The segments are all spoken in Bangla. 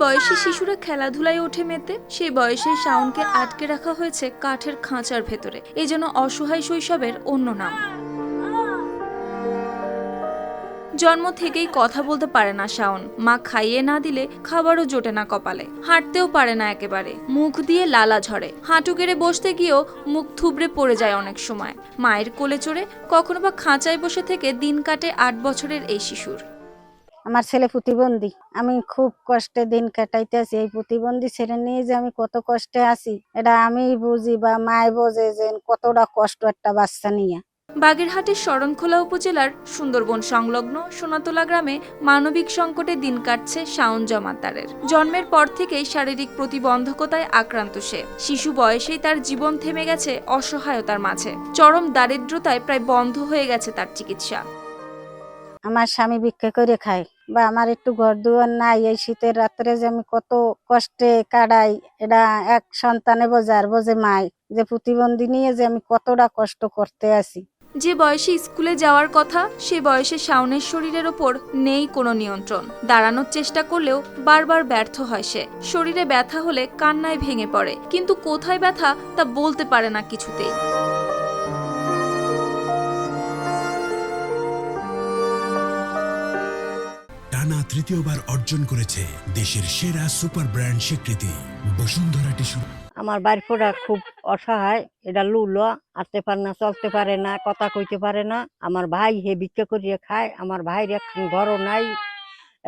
বয়সী শিশুরা খেলাধুলায় ওঠে মেতে, সেই বয়সে শাওনকে আটকে রাখা হয়েছে কাঠের খাঁচার ভেতরে। এই জন্য অসহায় শৈশবের অন্য নাম। জন্ম থেকেই কথা বলতে পারে না শাওন। মা খাইয়ে না দিলে খাবারও জোটে না কপালে। হাঁটতেও পারে না একেবারে। মুখ দিয়ে লালা ঝরে। হাঁটু কেড়ে বসতে গিয়েও মুখ থুবড়ে পড়ে যায় অনেক সময়। মায়ের কোলে চড়ে কখনো বা খাঁচায় বসে থেকে দিন কাটে আট বছরের এই শিশুর। আমার ছেলে প্রতিবন্ধী। আমি খুব কষ্টে দিন কাটাইতে আছি। এই প্রতিবন্ধী ছেলে নিয়ে যে আমি কত কষ্টে আছি, এটা আমি বুঝি বা মায় বোঝে যে কতটা কষ্ট একটা বাচ্চা নিয়ে। বাগেরহাটের শরণখোলা উপজেলার সুন্দরবন সংলগ্ন সোনাতলা গ্রামে মানবিক সংকটে দিন কাটছে শাওন জমাতারের। জন্মের পর থেকেই শারীরিক প্রতিবন্ধকতায় আক্রান্ত সে। শিশু বয়সেই তার জীবন থেমে গেছে অসহায়তার মাঝে। চরম দারিদ্রতায় প্রায় বন্ধ হয়ে গেছে তার চিকিৎসা। আমার স্বামী ভিক্ষা করে খায়। বা আমার একটু ঘর দুয়ার নাই, এই শীতের রাত্রে যে আমি কত কষ্টে কাটাই, এটা এক সন্তানে বোঝে আর বোঝে মায়। যে প্রতিবন্ধী নিয়ে যে আমি কতটা কষ্ট করতে আছি। যে বয়সে স্কুলে যাওয়ার কথা, সে বয়সে শাওনের শরীরের ওপর নেই কোনো নিয়ন্ত্রণ। দাঁড়ানোর চেষ্টা করলেও বারবার ব্যর্থ হয় সে। শরীরে ব্যথা হলে কান্নায় ভেঙে পড়ে। কিন্তু কোথায় ব্যথা, তা বলতে পারে না কিছুতেই। টানা তৃতীয়বার অর্জন করেছে দেশের সেরা সুপার ব্র্যান্ড স্বীকৃতি। বসুন্ধরা টিস্যু। আমার পোড়া খুব অসহায়, এটা লুলো আসতে পারে না, চলতে পারে না, কথা কইতে পারে না। আমার ভাই হে ভিক্ষা করিয়ে খায়, আমার ভাইয়ের একখান ঘরও নাই,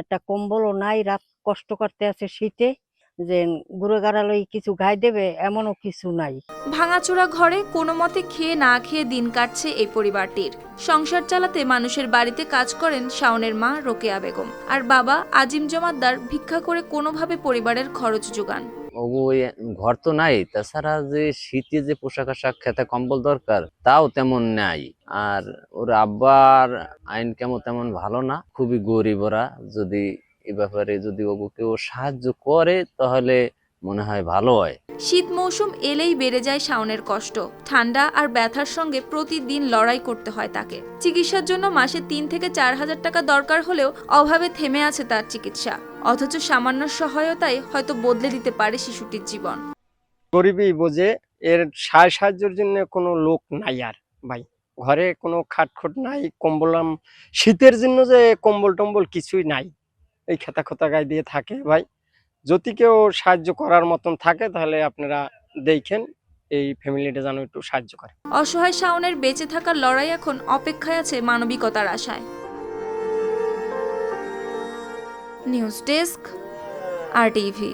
একটা কম্বলও নাই, রাত কষ্ট করতে আছে শীতে। যে গুড়োগাড়ালই কিছু গায়ে দেবে এমনও কিছু নাই। ভাঙাচোরা ঘরে কোনো মতে খেয়ে না খেয়ে দিন কাটছে এই পরিবারটির। সংসার চালাতে মানুষের বাড়িতে কাজ করেন শাওনের মা রোকেয়া বেগম। আর বাবা আজিম জমাদ্দার ভিক্ষা করে কোনোভাবে পরিবারের খরচ যোগান। ওগো ওই ঘর তো নাই তাছাড়া যে শীতে যে পোশাক আশাক খেতে কম্বল দরকার তাও তেমন নাই। আর ওর আব্বার আইন কেমন তেমন ভালো না খুবই গরিব ওরা যদি এ ব্যাপারে যদি ওগো কেউ সাহায্য করে তাহলে মনে হয় ভালো হয়। শীত মৌসুম এলেই বেড়ে যায় শাওনের কষ্ট। ঠান্ডা আর ব্যথার সঙ্গে প্রতিদিন লড়াই করতে হয় তাকে। চিকিৎসার জন্য মাসে তিন থেকে চার হাজার টাকা দরকার হলেও অভাবে থেমে আছে তার চিকিৎসা। অথচ সামান্য সহায়তায় হয়তো বদলে দিতে পারে শিশুটির জীবন। গরিবই বোঝে এর সাহায্য সাহায্যের জন্য কোনো লোক নাই আর ভাই। ঘরে কোনো খাটখোট নাই কম্বলাম শীতের জন্য যে কম্বল টম্বল কিছুই নাই। এই খেতা খোতা গায়ে দিয়ে থাকে, ভাই। যদি কেউ সাহায্য করার মতন থাকে, তাহলে আপনারা দেখেন এই ফ্যামিলিটা যেন একটু সাহায্য করে। অসহায় শাওনের বেঁচে থাকার লড়াই এখন অপেক্ষায় আছে মানবিকতার আশায়। News desk, R TV.